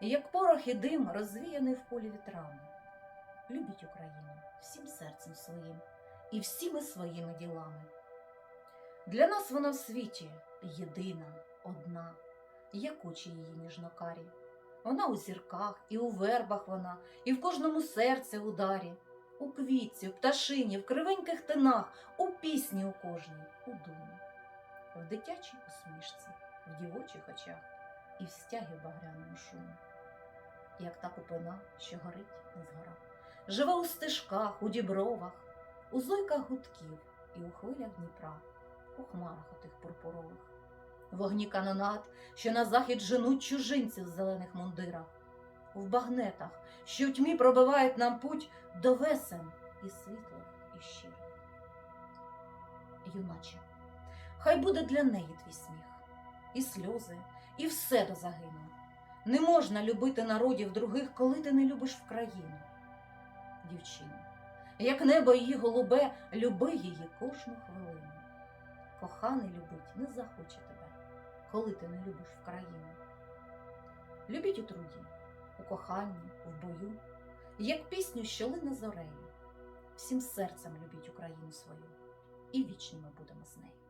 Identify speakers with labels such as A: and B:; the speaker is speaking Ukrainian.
A: як порох і дим, розвіяний в полі вітрами. Любіть Україну всім серцем своїм і всіми своїми ділами. Для нас вона в світі єдина, одна, як очі її ніжнокарі. Вона у зірках, і у вербах вона, і в кожному серці ударі, у квітці, в пташині, в кривеньких тинах, у пісні у кожній, у думі, в дитячій усмішці, в дівочих очах і в стягі багряному шумі, як та купина, що горить не згора, живе у стежках, у дібровах, у зойках гудків і у хвилях Дніпра, у хмарах отих пурпурових, вогні канонат, що на захід женуть чужинців в зелених мундирах, в багнетах, що в тьмі пробивають нам путь до весен і світлих, і щирих. Юначе, хай буде для неї твій сміх, і сльози, і все до загину. Не можна любити народів других, коли ти не любиш в країну. Дівчино, як небо її голубе, люби її кожну хвилину. Коханий любить не захоче тебе, коли ти не любиш в країну. Любіть у труді, у коханні, в бою, як пісню, що лине зорею. Всім серцем любіть Україну свою, і вічно ми будемо з нею.